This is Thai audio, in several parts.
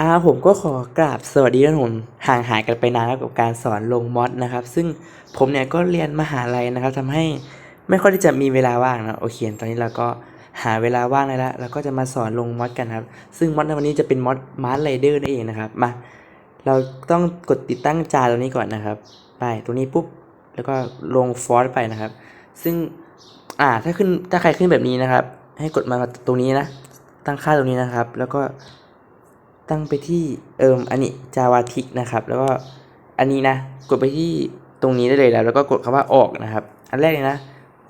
อาผมก็ขอกราบสวัสดีท่านผมห่างหายกันไปนานแล้วกับการสอนลงมอดนะครับ ซึ่งผมเนี่ยก็เรียนมหาลัยนะครับทำให้ไม่ค่อยที่จะมีเวลาว่างนะโอเคตอนนี้เราก็หาเวลาว่างได้แล้วเราก็จะมาสอนลงมอดกันครับ ซึ่งมอดในวันนี้จะเป็นมอดมาร์ไรเดอร์นั่นเองนะครับมาเราต้องกดติดตั้งจานตรงนี้ก่อนนะครับไปตรงนี้ปุ๊บแล้วก็ลงฟอสไปนะครับ ซึ่งอ่าถ้าขึ้นถ้าใครขึ้นแบบนี้นะครับ ให้กดมาตรงนี้นะ ตั้งค่าตรงนี้นะครับ แล้วก็ ตั้งไปที่เอิมอันนี้ Java t i c นะครับ แล้วก็อันนี้นะ กดไปที่ตรงนี้ได้เลยแล้ว แล้วก็กดคำว่าออกนะครับ อันแรกเลยนะ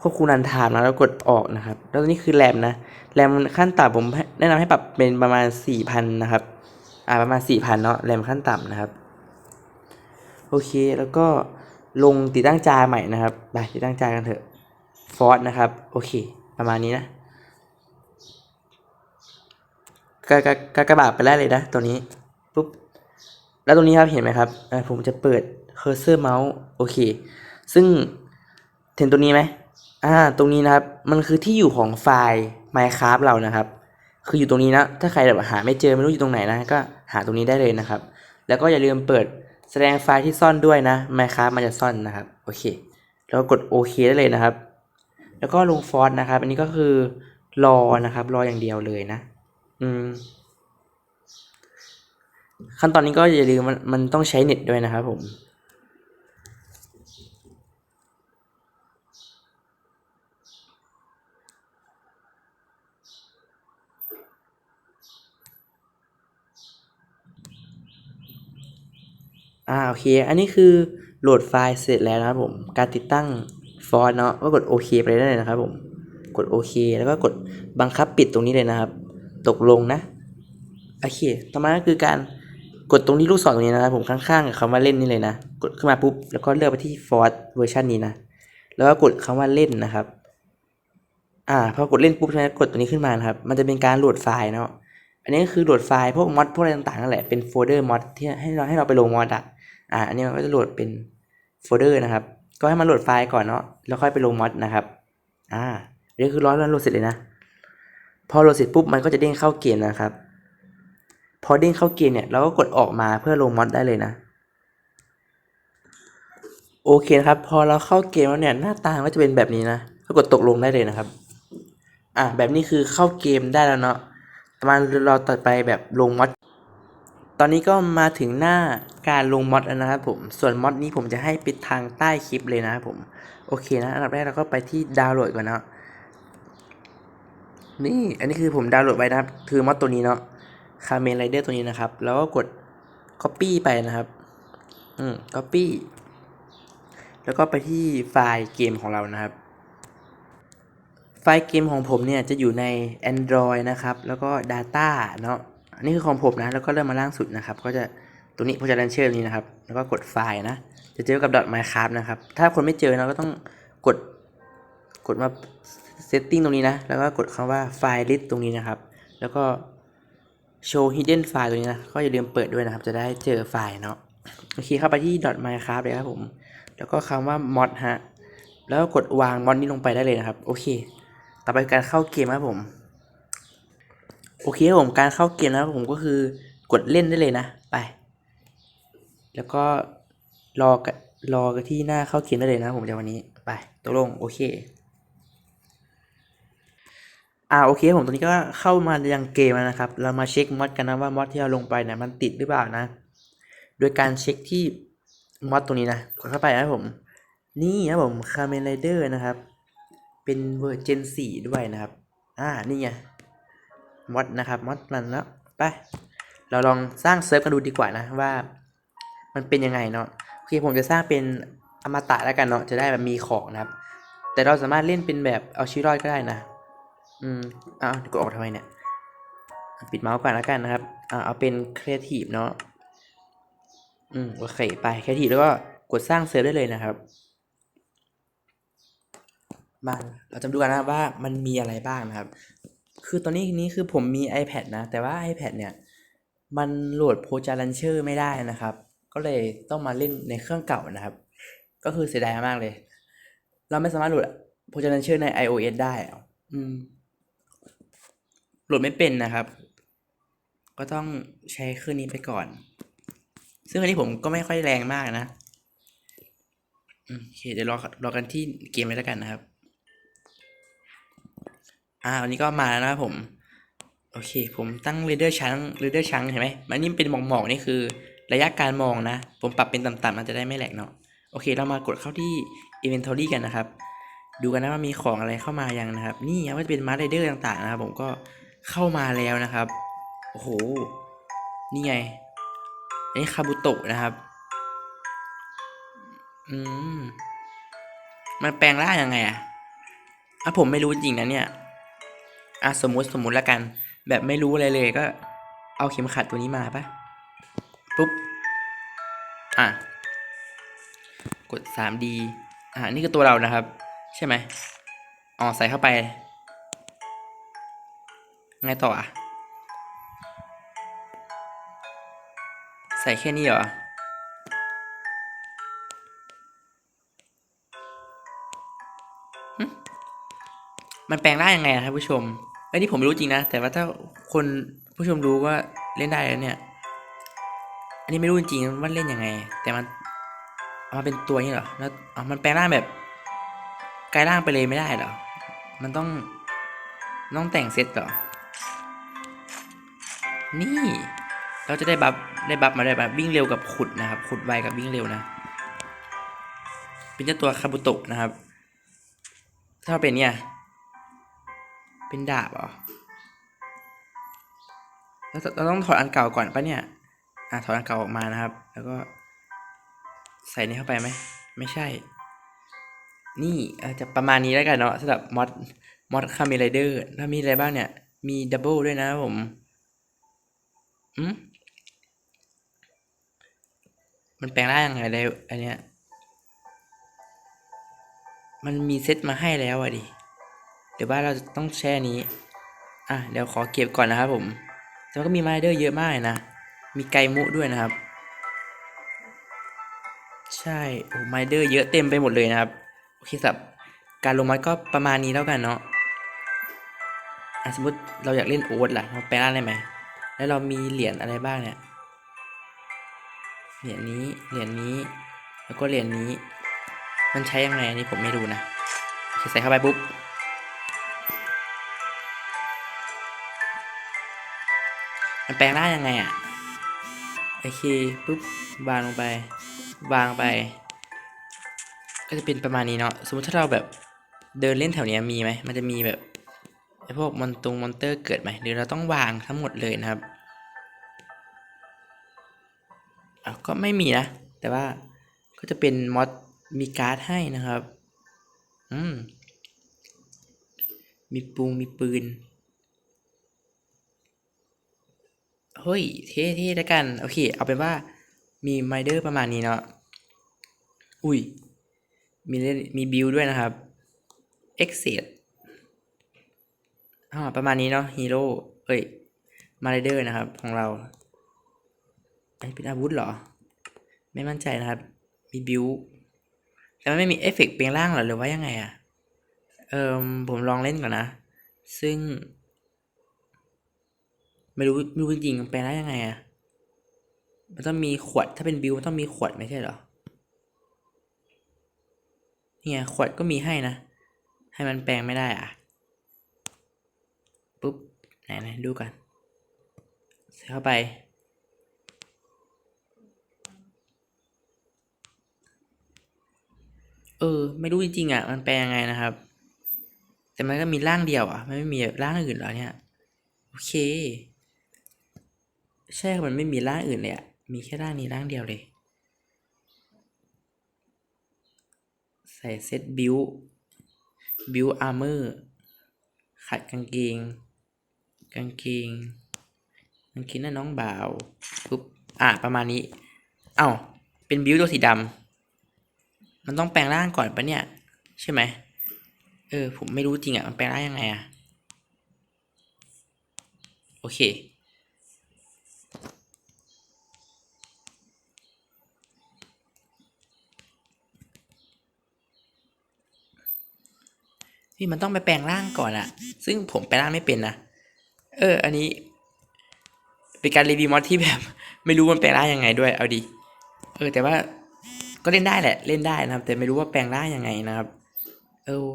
ควบคุมนันทามนะแล้วกดออกนะครับ แล้วนี้คือแรมนะแรมขั้นต่ำผมแนะนำให้ปรับเป็นประมาณ4,000นะครับอ่าประมาณ4,000เนาะแรมขั้นต่ำนะครับโอเคแล้วก็ลงติดตั้งจาใหม่นะครับไปติดตั้งจากันเถอะฟอร์นะครับโอเค ประมาณนี้นะ กากากากระบาดไปได้เลยนะตัวนี้ปุ๊บแล้วตรงนี้ครับเห็นไหมครับผมจะเปิดเคอร์เซอร์เมาส์โอเค ซึ่งเห็นตัวนี้ไหมอ่าตรงนี้นะครับมันคือที่อยู่ของไฟล์ Minecraft เรานะครับ คืออยู่ตรงนี้นะถ้าใครแบบหาไม่เจอไม่รู้อยู่ตรงไหนนะก็หาตรงนี้ได้เลยนะครับ แล้วก็อย่าลืมเปิดแสดงไฟล์ที่ซ่อนด้วยนะ Minecraft มันจะซ่อนนะครับโอเค แล้วก็กดโอเคได้เลยนะครับ แล้วก็ลงฟอนต์นะครับ อันนี้ก็คือรอนะครับ รออย่างเดียวเลยนะ อืม ขั้นตอนนี้ก็อย่าลืมมันมันต้องใช้เน็ตด้วยนะครับผมอ่าโอเค อันนี้คือโหลดไฟล์เสร็จแล้วนะครับผม การติดตั้งฟอนต์เนาะก็กดโอเคไปได้เลยนะครับผม กดโอเคแล้วก็กดบังคับปิดตรงนี้เลยนะครับ ตกลงนะโอเคต่อมาก็คือการกดตรงที่ลูกศรตรงนี้นะครับผมข้างๆกับคำว่าเล่นนี่เลยนะ กดขึ้นมาปุ๊บแล้วก็เลือกไปที่ Ford เวอร์ชันนี้นะ แล้วก็กดคำว่าเล่นนะครับ อ่าพอกดเล่นปุ๊บใช่ไหมกดตัวนี้ขึ้นมานครับ มันจะเป็นการโหลดไฟล์เนาะ อันนี้ก็คือโหลดไฟล์พวกมอดพวกอะไรต่างๆนั่นแหละ เป็นโฟลเดอร์มอดที่ให้เราให้เราไปลงมอดอะ อ่า อันนี้มันก็จะโหลดเป็นโฟลเดอร์นะครับ ก็ให้มันโหลดไฟล์ก่อนเนาะ แล้วค่อยไปลงมอดนะครับ อ่าอันนี้คือร้อยแล้วโหลดเสร็จเลยนะ พอโหลดเสร็จปุ๊บมันก็จะเด้งเข้าเกมนะครับ พอเด้งเข้าเกมเนี่ยเราก็กดออกมาเพื่อลงมอดได้เลยนะ โอเคนะครับ พอเราเข้าเกมแล้วเนี่ยหน้าตาก็จะเป็นแบบนี้นะก็กดตกลงได้เลยนะครับ อะแบบนี้คือเข้าเกมได้แล้วเนาะประมาณเราต่อไปแบบลงมอดตอนนี้ก็มาถึงหน้าการลงมอดแล้วนะครับผม ส่วนมอดนี้ผมจะให้ปิดทางใต้คลิปเลยนะครับผม โอเคนะ อันดับแรกเราก็ไปที่ดาวน์โหลดก่อนนะ นี่อันนี้คือผมดาวน์โหลดไว้นะครับ คือมอดตัวนี้เนาะคาเมนไรเดอร์ตัวนี้นะครับ แล้วก็กด Copy ไปนะครับ อืม Copy แล้วก็ไปที่ไฟล์เกมของเรานะครับ ไฟล์เกมของผมเนี่ยจะอยู่ใน Android นะครับ แล้วก็ Data เนาะอันนี้คือของผมนะ แล้วก็เริ่มมาล่างสุดนะครับ ก็จะตัวนี้ผมจะดันเชอร์นี้นะครับ แล้วก็กดไฟล์นะ จะเจอกับ .minecraft นะครับ ถ้าคนไม่เจอเราก็ต้องกด กดมา setting ตรงนี้นะ แล้วก็กดคำว่าไฟล์ list ตรงนี้นะครับ แล้วก็ show hidden file ตรงนี้นะ ก็อย่าลืมเปิดด้วยนะครับ จะได้เจอไฟล์เนาะ โอเค เข้าไปที่ .minecraft เลยครับผม แล้วก็คำว่า mod ฮะ แล้วกดวาง mod นี้ลงไปได้เลยนะครับ โอเค ต่อไปการเข้าเกมครับผม โอเคครับผม การเข้าเกมนะครับผมก็คือกดเล่นได้เลยนะ ไป แล้วก็รอกันรอกันที่หน้าเข้าเกมได้เลยนะผมจะวันนี้ ไปตกลง โอเค อ่าโอเคผมตอนนี้ก็เข้ามายังเกมแล้วนะครับ เรามาเช็คมอดกันนะว่ามอดที่เราลงไปเนี่ยมันติดหรือเปล่านะ โดยการเช็คที่มอดตรงนี้นะกดเข้าไปนะผม นี่ครับผมคาเมนไรเดอร์นะครับ เป็นเวอร์เจนสี่ด้วยนะครับ อ่านี่ไงมอดนะครับมอดมันแล้วไปเราลองสร้างเซิร์ฟกันดูดีกว่านะว่า มันเป็นยังไงเนาะโอเคผมจะสร้างเป็นอมตะแล้วกันเนาะจะได้แบบมีของนะครับ แต่เราสามารถเล่นเป็นแบบเอาชีวิตรอดก็ได้นะ อืมอ้าวกดออกทำไมเนี่ย ปิดเมาส์ก่อนแล้วกันนะครับ อ่า เอาเป็นครีเอทีฟเนาะ อืม โอเค ไปครีเอทีฟแล้วก็กดสร้างเซิร์ฟได้เลยนะครับ มา เราจะดูกันนะว่ามันมีอะไรบ้างนะครับ คือตอนนี้นี้คือผมมี iPad นะ แต่ว่า iPad เนี่ย มันโหลดโ o จา r ันเชอร์ไม่ได้นะครับ ก็เลยต้องมาเล่นในเครื่องเก่านะครับ ก็คือเสียดายมากเลย เราไม่สามารถโหลดโ o จา r ันเชอร์ใน iOS ได้อืม โหลดไม่เป็นนะครับ ก็ต้องใช้เครื่องนี้ไปก่อน ซึ่งอันนี้ผมก็ไม่ค่อยแรงมากนะโอเคเดี๋ยวรอรอกันที่เกมเลยแล้วกันนะครับ อ่าวันนี้ก็มาแล้วนะครับผม โอเค ผมตั้งเรเดอร์ชั้นเรเดอร์ชั้นเห็นไหมมันนี่เป็นหมอกๆนี่คือ ระยะการมองนะ ผมปรับเป็นต่ำๆมันจะได้ไม่แหลกเนาะโอเค เรามากดเข้าที่ Inventory กันนะครับ ดูกันนะว่ามีของอะไรเข้ามายังนะครับ นี่ครับก็จะเป็นมาร์เรเดอร์ต่างๆนะครับ ผมก็ เข้ามาแล้วนะครับ โอ้โห นี่ไงอันนี้คาบุโตะนะครับ อืม มันแปลงร่างยังไงอะอะผมไม่รู้จริงนะเนี่ย อะสมมุติสมมุติละกัน แบบไม่รู้อะไรเลยก็ เอาเข็มขัดตัวนี้มาปะปุ๊บ อะ กด 3D อะนี่คือตัวเรานะครับ ใช่ไหมอ๋อใส่เข้าไป ไงต่ออะ ใส่แค่นี้เหรอมันแปลงร่างยังไงอะท่านผู้ชมไอ้นี่ผมไม่รู้จริงนะ แต่ว่าถ้าคนผู้ชมรู้ว่าเล่นได้แล้วเนี่ย อันนี้ไม่รู้จริงว่าเล่นยังไง แต่มันเอามาเป็นตัวนี้เหรอ แล้วอ๋อมันแปลงร่างแบบกลายร่างไปเลยไม่ได้เหรอ มันต้องต้องแต่งเซตเหรอ นี่ เราจะได้บัฟได้บัฟมาได้แบบวิ่งเร็วกับขุดนะครับ ขุดไวกับวิ่งเร็วนะ เป็นเจ้าตัวคาบุโตะนะครับ ถ้าเป็นเนี่ย เป็นดาบเหรอแล้วเราต้องถอดอันเก่าก่อนปะเนี่ย อะถอดอันเก่าออกมานะครับ แล้วก็ ใส่นี่เข้าไปไหม ไม่ใช่ นี่อาจจะประมาณนี้แล้วกันเนาะสำหรับมอดมอดคาเมไรเดอร์ถ้ามีอะไรบ้างเนี่ย มีดับเบิลด้วยนะผม อืมมันแปลงร่างยังไงได้อันเนี้ย มันมีเซตมาให้แล้วอะดิ เดี๋ยวว่าเราจะต้องแช่นี้ อะ เดี๋ยวขอเก็บก่อนนะครับผม แต่ว่าก็มีมาเดอร์เยอะมากนะ มีไกมุด้วยนะครับ ใช่ โอ้มาเดอร์เยอะเต็มไปหมดเลยนะครับ โอเคครับการลงมัดก็ประมาณนี้แล้วกันเนาะอะสมมติเราอยากเล่นโอ๊ตล่ะเราแปลงร่างได้ไหม แล้วเรามีเหรียญอะไรบ้างเนี่ย เหรียญนี้ เหรียญนี้ แล้วก็เหรียญนี้ มันใช้ยังไงอันนี้ผมไม่รู้นะใส่เข้าไปปุ๊บ มันแปลงร่ายังไงอะ โอเคปุ๊บวางลงไป วางไป ก็จะเป็นประมาณนี้เนาะ สมมติถ้าเราแบบเดินเล่นแถวนี้มีไหม มันจะมีแบบ ไอพวกมอนตรงมอนเตอร์เกิดไหมหรือเราต้องวางทั้งหมดเลยนะครับอ้าก็ไม่มีนะ แต่ว่าก็จะเป็นมอดมีการ์ดให้นะครับ อืม มีปุงมีปืน เฮ้ย เท่เท่แล้วกัน โอเค เอาเป็นว่ามีไมเดอร์ประมาณนี้เนาะ อุ้ย มีเล่นมีบิวด้วยนะครับ เอ็กเซด อ่าประมาณนี้เนาะฮีโร่เอ้ยมาเดอร์นะครับ ของเราอันนี้เป็นอาวุธเหรอ ไม่มั่นใจนะครับ มีบิวแต่มันไม่มีเอฟเฟกต์เปลี่ยนร่างเหรอหรือว่ายังไงอะเอิมผมลองเล่นก่อนนะ ซึ่ง ไม่รู้ไม่รู้จริงแปลได้ยังไงอะมันต้องมีขวดถ้าเป็นบิวมันต้องมีขวดไม่ใช่เหรอเนี่ยขวดก็มีให้นะ ให้มันแปลงไม่ได้อะ ปุ๊บไหนไหนดูกันใส่เข้าไป เออ ไม่รู้จริงๆอะ มันแปลยังไงนะครับ แต่มันก็มีร่างเดียวอะ มันไม่มีร่างอื่นหรอเนี่ย โอเค ใช่มันไม่มีร่างอื่นเลยอะ มีแค่ร่างนี้ร่างเดียวเลย ใส่เซตบิวบิวอาร์เมอร์ขัดกางเกง กางเกงกางเกงน่าน้องบ่าวปุ๊บอะประมาณนี้ เอ้าเป็นบิวตัวสีดำมันต้องแปลงร่างก่อนปะเนี่ย ใช่ไหมเออ ผมไม่รู้จริงอะ มันแปลงร่างยังไงอะ โอเคพี่มันต้องไปแปลงร่างก่อนอะซึ่งผมแปลงร่างไม่เป็นนะ เออ อันนี้เป็นการรีวิวมอดที่แบบ ไม่รู้มันแปลงร่างยังไงด้วย เอาดี เออ แต่ว่าก็เล่นได้แหละ เล่นได้นะครับ แต่ไม่รู้ว่าแปลงร่างยังไงนะครับ เออ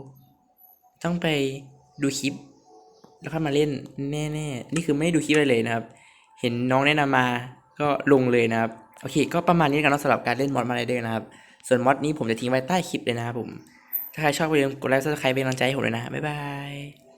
ต้องไปดูคลิป แล้วค่อยมาเล่นแน่ๆนี่คือไม่ได้ดูคลิปอะไรเลยนะครับ เห็นน้องแนะนำมาก็ลงเลยนะครับ โอเค ก็ประมาณนี้กันนะสำหรับการเล่นมอดมาไรเดอร์นะครับ ส่วนมอดนี้ผมจะทิ้งไว้ใต้คลิปเลยนะครับผม ถ้าใครชอบก็อย่าลืมกดไลค์ซับสไครป์เป็นกำลังใจให้ผมเลยนะ บ๊ายบาย